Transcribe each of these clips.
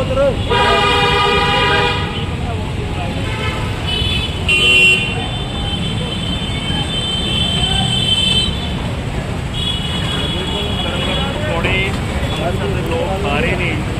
ਪਕੌੜੇ ਅੰਮ੍ਰਿਤਸਰ ਲੋਕ ਖਾ ਰਹੇ ਨੇ।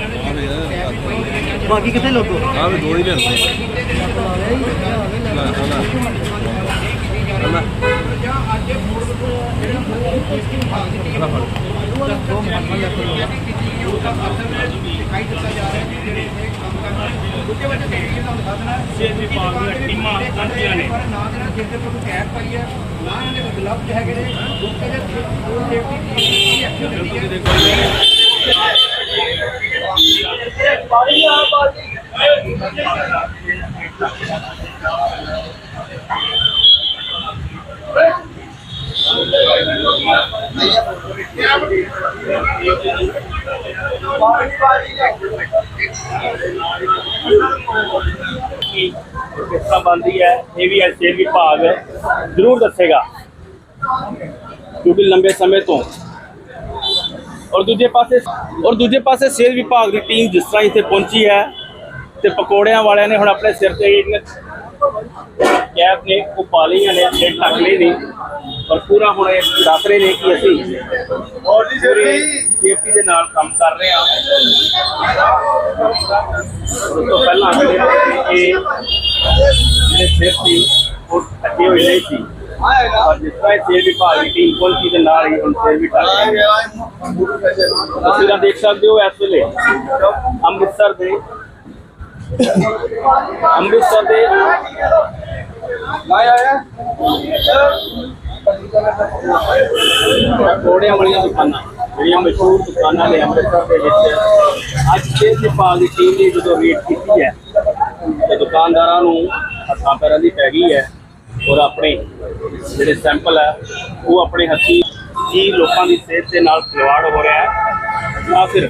ਬਾਕੀ ਕਿੱਥੇ ਲੋਕੋ? ਆ ਵੀ ਦੋ ਹੀ ਲੈਣ ਲੈ ਲੈ ਸਿਹਤ ਵਿਭਾਗ ਦੀਆਂ ਟੀਮਾਂ ਪਹੁੰਚੀਆਂ ਨੇ ਕਿ ਕਿਸ ਤਰ੍ਹਾਂ ਬਣਦੀ ਹੈ ਇਹ ਵੀ ਸਿਹਤ ਵਿਭਾਗ ਜ਼ਰੂਰ ਦੱਸੇਗਾ ਕਿਉਂਕਿ ਲੰਬੇ ਸਮੇਂ ਤੋਂ ਔਰ ਦੂਜੇ ਪਾਸੇ ਔਰ ਦੂਜੇ ਪਾਸੇ ਸਿਹਤ ਵਿਭਾਗ ਦੀ ਟੀਮ ਜਿਸ ਤਰ੍ਹਾਂ ਇੱਥੇ ਪਹੁੰਚੀ ਹੈ ਤੇ ਪਕੌੜਿਆਂ ਵਾਲਿਆਂ ਨੇ ਹੁਣ ਆਪਣੇ ਸਿਰ ਤੇ ਕੈਪ ਨੇ ਉਹ ਪਾ ਲਈਆਂ ਨੇ ਸਿਰ ਢੱਕ ਲਏ ਨੇ ਔਰ ਪੂਰਾ ਹੁਣ ਇਹ ਦੱਸ ਰਹੇ ਨੇ ਕਿ ਅਸੀਂ ਔਰ ਸੇਫਟੀ ਦੇ ਨਾਲ ਕੰਮ ਕਰ ਰਹੇ ਹਾਂ। ਉਸ ਤੋਂ ਪਹਿਲਾਂ ਜਿਹੜੇ ਇਹ ਸੇਫਟੀ ਉਹ ਅੱਗੇ ਹੋਏ ਨਹੀਂ ਸੀ। ਔਰ ਜਿਸ ਤਰ੍ਹਾਂ ਇਹ ਵਿਭਾਗ ਦੀ ਟੀਮ ਪਹੁੰਚੀ ਦੇ ਨਾਲ ਹੀ ਹੁਣ ਸੇਫ ਵਿਭਾਗ ਤੁਸੀਂ ਤਾਂ ਦੇਖ ਸਕਦੇ ਹੋ ਇਸ ਵੇਲੇ ਅੰਮ੍ਰਿਤਸਰ ਦੇ ਅੰਮ੍ਰਿਤਸਰ ਦੇ ਕੋੜਿਆਂ ਵਾਲੀਆਂ ਦੁਕਾਨਾਂ, ਜਿਹੜੀਆਂ ਮਸ਼ਹੂਰ ਦੁਕਾਨਾਂ ਨੇ ਅੰਮ੍ਰਿਤਸਰ ਦੇ ਵਿੱਚ। ਅੱਜ ਸਿਹਤ ਵਿਭਾਗ ਦੀ ਟੀਮ ਨੇ ਜਦੋਂ ਰੇਟ ਕੀਤੀ ਹੈ, ਤੇ ਦੁਕਾਨਦਾਰਾਂ ਨੂੰ ਹੱਥਾਂ ਪੈਰਾਂ ਦੀ ਪੈ ਗਈ ਹੈ ਔਰ ਆਪਣੇ ਜਿਹੜੇ ਸੈਂਪਲ ਹੈ ਉਹ ਆਪਣੇ ਹੱਥੀ ਕੀ ਲੋਕਾਂ ਦੀ ਸਿਹਤ ਦੇ ਨਾਲ ਖਿਲਵਾੜ ਹੋ ਰਿਹਾ ਹੈ। ਜਾਂ ਫਿਰ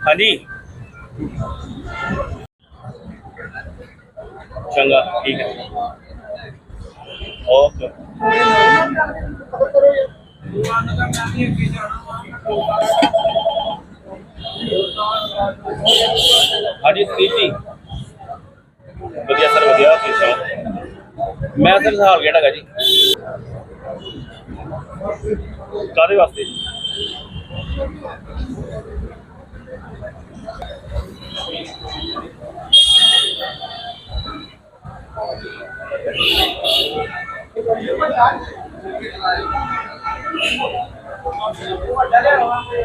ਹਾਂਜੀ। ਚੰਗਾ, ਠੀਕ ਹੈ। ਓਕੇ। ਹਾਂਜੀ ਸ੍ਰੀ ਜੀ। ਵਧੀਆ ਸਰ, ਵਧੀਆ। ਤੁਸੀਂ ਸੁਣਾਓ? ਮੈਂ ਸਰ ਹਾਲ ਕਿਹੜਾ ਹੈਗਾ ਜੀ। ਕਾਦੇ ਵਾਸਤੇ? ਵੱਡਾ ਲੈ ਆਵਾਂਗੇ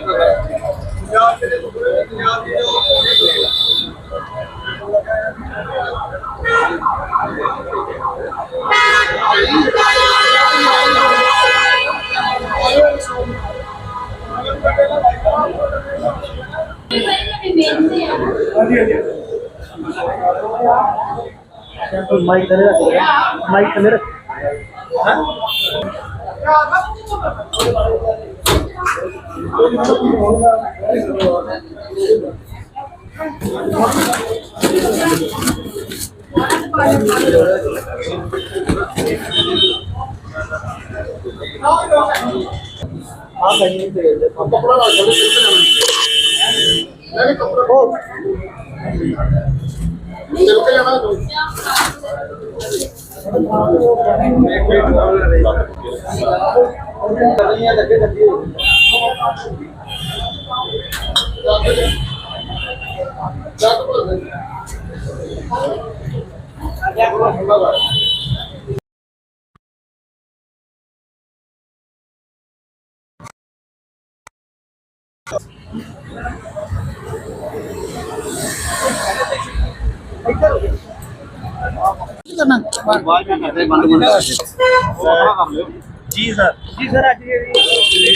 माइक थले रख माइक थले रख हां ਨਹੀਂ ਤੇ ਕੱਪੜਾ ਲਾ ਕੇ ਨਹੀਂ ਕੱਪੜਾ ਉਹ ਗਲੀਆਂ ਲੱਗੇ ਲੱਗੀ ਜੀ ਸਰ। ਜੀ ਸਰ ਅੱਜ ਜਿਹੜੀ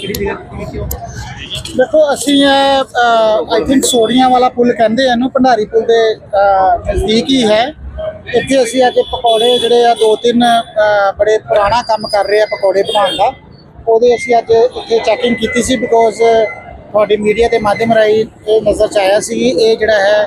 ਕਿਹੜੀ ਜਗ੍ਹਾ ਤੇ ਕਿਉਂ ਦੇਖੋ ਅਸੀਂ ਆਈ ਥਿੰਕ ਸੋੜੀਆਂ ਵਾਲਾ ਪੁਲ ਕਹਿੰਦੇ ਆ ਇਹਨੂੰ ਭੰਡਾਰੀ ਪੁਲ ਦੇ ਨਜ਼ਦੀਕ ਹੀ ਹੈ। ਇੱਥੇ ਅਸੀਂ ਅੱਜ ਪਕੌੜੇ ਜਿਹੜੇ ਆ ਦੋ ਤਿੰਨ ਬੜੇ ਪੁਰਾਣਾ ਕੰਮ ਕਰ ਰਹੇ ਆ ਪਕੌੜੇ ਬਣਾਉਣ ਦਾ। ਉਹਦੇ ਅਸੀਂ ਅੱਜ ਇੱਥੇ ਚੈਕਿੰਗ ਕੀਤੀ ਸੀ ਬਿਕੋਜ਼ ਤੁਹਾਡੀ ਮੀਡੀਆ ਦੇ ਮਾਧਿਅਮ ਰਾਹੀਂ ਇਹ ਨਜ਼ਰ ਚ ਆਇਆ ਸੀ ਇਹ ਜਿਹੜਾ ਹੈ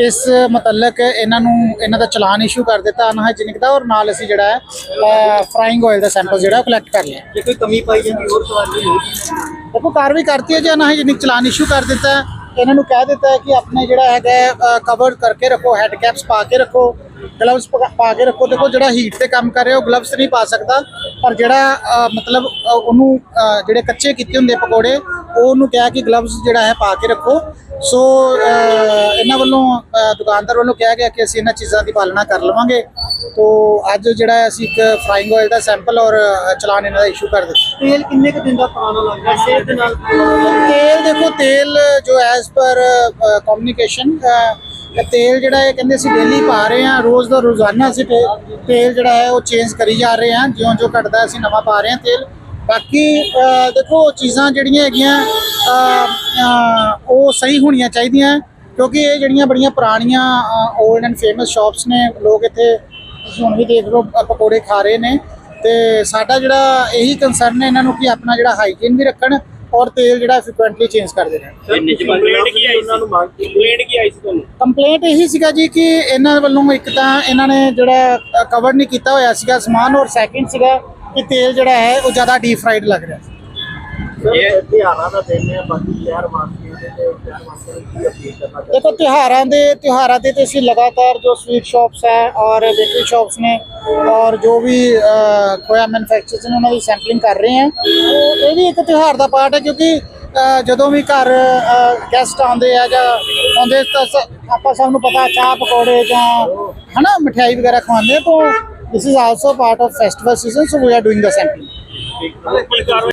ਇਸ ਮੁਤਲਕ ਇਹਨਾਂ ਨੂੰ ਇਹਨਾਂ ਦਾ ਚਲਾਨ ਇਸ਼ੂ ਕਰ ਦਿੱਤਾ ਅਨਹਾਈਜੀਨਿਕ ਦਾ ਔਰ ਨਾਲ ਅਸੀਂ ਜਿਹੜਾ ਹੈ ਫਰਾਈਂਗ ਆਇਲ ਦਾ ਸੈਂਪਲ ਜਿਹੜਾ ਕਲੈਕਟ ਕਰ ਲਿਆ। ਜੇ ਕੋਈ ਕਮੀ ਪਾਈ ਜਾਂਦੀ ਹੋਰ ਸਵਾਲ ਹੋਊਗੀ ਦੇਖੋ ਕਾਰਵਾਈ ਕਰਤੀ ਹੈ ਜੀ ਅਨਹਾਈਜੀਨਿਕ ਚਲਾਨ ਇਸ਼ੂ ਕਰ ਦਿੱਤਾ ਇਹਨਾਂ ਨੂੰ ਕਹਿ ਦਿੱਤਾ ਹੈ ਕਿ ਆਪਣੇ ਜਿਹੜਾ ਹੈਗਾ ਕਵਰ ਕਰਕੇ ਰੱਖੋ ਹੈਡ ਕੈਪਸ ਪਾ ਕੇ ਰੱਖੋ ਗਲਵਸ ਪਾ ਕੇ ਰੱਖੋ। ਦੇਖੋ ਜਿਹੜਾ ਹੀਟ ਤੇ ਕੰਮ ਕਰ ਰਿਹਾ ਉਹ ਗਲਵਸ ਨਹੀਂ ਪਾ ਸਕਦਾ। ਪਰ ਜਿਹੜਾ ਮਤਲਬ ਉਹਨੂੰ ਜਿਹੜੇ ਕੱਚੇ ਕੀਤੇ ਹੁੰਦੇ ਪਕੌੜੇ ਉਹ ਉਹਨੂੰ ਕਿਹਾ ਕਿ ਗਲਵਸ ਜਿਹੜਾ ਹੈ ਪਾ ਕੇ ਰੱਖੋ। ਸੋ ਇਹਨਾਂ ਵੱਲੋਂ ਦੁਕਾਨਦਾਰ ਵੱਲੋਂ ਕਿਹਾ ਗਿਆ ਕਿ ਅਸੀਂ ਇਹਨਾਂ ਚੀਜ਼ਾਂ ਦੀ ਪਾਲਣਾ ਕਰ ਲਵਾਂਗੇ। ਤੋ ਅੱਜ ਜਿਹੜਾ ਹੈ ਅਸੀਂ ਇੱਕ ਫਰਾਈਂਗ ਆਇਲ ਦਾ ਸੈਂਪਲ ਔਰ ਚਲਾਨ ਇਹਨਾਂ ਦਾ ਇਸ਼ੂ ਕਰ ਦਿੱਤਾ। ਤੇਲ ਕਿੰਨੇ ਕੁ ਦਿਨ ਦਾ ਪੁਰਾਣਾ ਲੱਗਦਾ ਸਿਹਤ ਦੇ ਨਾਲ ਤੇਲ ਦੇਖੋ ਤੇਲ ਜੋ ਐਸ ਪਰ ਕਮਿਊਨੀਕੇਸ਼ਨ ਤੇਲ ਜਿਹੜਾ ਇਹ ਕਹਿੰਦੇ ਅਸੀਂ ਡੇਲੀ ਪਾ ਰਹੇ ਹਾਂ। ਰੋਜ਼ ਦਾ ਰੋਜ਼ਾਨਾ ਅਸੀਂ ਤੇਲ ਜਿਹੜਾ ਹੈ ਉਹ ਚੇਂਜ ਕਰੀ ਜਾ ਰਹੇ ਹਾਂ। ਜਿਉਂ ਜਿਉਂ ਘਟਦਾ ਅਸੀਂ ਨਵਾਂ ਪਾ ਰਹੇ ਹਾਂ ਤੇਲ। ਬਾਕੀ ਦੇਖੋ ਚੀਜ਼ਾਂ ਜਿਹੜੀਆਂ ਹੈਗੀਆਂ ਉਹ ਸਹੀ ਹੋਣੀਆਂ ਚਾਹੀਦੀਆਂ ਕਿਉਂਕਿ ਇਹ ਜਿਹੜੀਆਂ ਬੜੀਆਂ ਪੁਰਾਣੀਆਂ 올ਡ ਐਂਡ ਫੇਮਸ ਸ਼ਾਪਸ ਨੇ ਲੋਕ ਇੱਥੇ ਤੁਸੀਂ ਹੁਣ ਵੀ ਦੇਖ ਲਓ ਪਕੌੜੇ ਖਾ ਰਹੇ ਨੇ ਤੇ ਸਾਡਾ ਜਿਹੜਾ ਇਹੀ ਕੰਸਰਨ ਹੈ ਇਹਨਾਂ ਨੂੰ ਕਿ ਆਪਣਾ ਜਿਹੜਾ ਹਾਈਜੀਨ ਵੀ ਰੱਖਣ ਔਰ ਤੇਲ ਜਿਹੜਾ ਫ੍ਰੀਕੁਐਂਟਲੀ ਚੇਂਜ ਕਰਦੇ ਰਹਿਣ। ਕੰਪਲੇਂਟ ਕੀ ਆਈ ਉਹਨਾਂ ਨੂੰ ਮੰਗ ਕੰਪਲੇਂਟ ਕੀ ਆਈ ਸੀ ਤੁਹਾਨੂੰ? ਕੰਪਲੇਂਟ ਇਹੀ ਸੀਗਾ ਜੀ ਕਿ ਇਹਨਾਂ ਵੱਲੋਂ ਇੱਕ ਤਾਂ ਇਹਨਾਂ ਨੇ ਜਿਹੜਾ ਕਵਰ ਨਹੀਂ ਕੀਤਾ ਹੋਇਆ ਸੀਗਾ ਸਮਾਨ ਔਰ ਸੈਕਿੰਡ ਸੀਗਾ ਕਿ ਤੇਲ ਜਿਹੜਾ ਹੈ ਉਹ ਜ਼ਿਆਦਾ ਡੀਪ ਫਰਾਈਡ ਲੱਗ ਰਿਹਾ। ਇਹ ਤਿਹਾਰਾਂ ਦਾ ਦਿਨ ਹੈ ਬਾਕੀ ਸ਼ਹਿਰ ਵਾਸੀਆਂ ਦੇ ਤੇ ਸ਼ਹਿਰ ਵਾਸੀਆਂ ਨੂੰ ਕੀ ਅਪੀਲ ਕਰਨਾ ਚਾਹੁੰਦੇ? ਦੇਖੋ ਤਿਉਹਾਰਾਂ ਦੇ ਤਿਉਹਾਰਾਂ ਦੇ ਤੇ ਅਸੀਂ ਲਗਾਤਾਰ ਜੋ ਸਵੀਟ ਸ਼ਾਪਸ ਹੈ ਔਰ ਬੇਕਰੀ ਸ਼ਾਪਸ ਨੇ ਔਰ ਜੋ ਵੀ ਅ, ਖੋਇਆ ਮੈਨੂਫੈਕਚਰਰਸ ਨੇ ਉਹਨਾਂ ਦੀ ਸੈਂਪਲਿੰਗ ਕਰ ਰਹੇ ਹਾਂ। ਇਹ ਵੀ ਇੱਕ ਤਿਉਹਾਰ ਦਾ ਪਾਰਟ ਹੈ ਕਿਉਂਕਿ ਜਦੋਂ ਵੀ ਘਰ ਗੈਸਟ ਆਉਂਦੇ ਆ ਜਾਂ ਆਉਂਦੇ ਤਾਂ ਆਪਾਂ ਸਭ ਨੂੰ ਪਤਾ ਚਾਹ ਪਕੌੜੇ ਜਾਂ ਹਨਾ ਮਠਿਆਈ ਵਗੈਰਾ ਖਵਾਉਂਦੇ ਤਾਂ This is also part of festival season, so we are doing the same.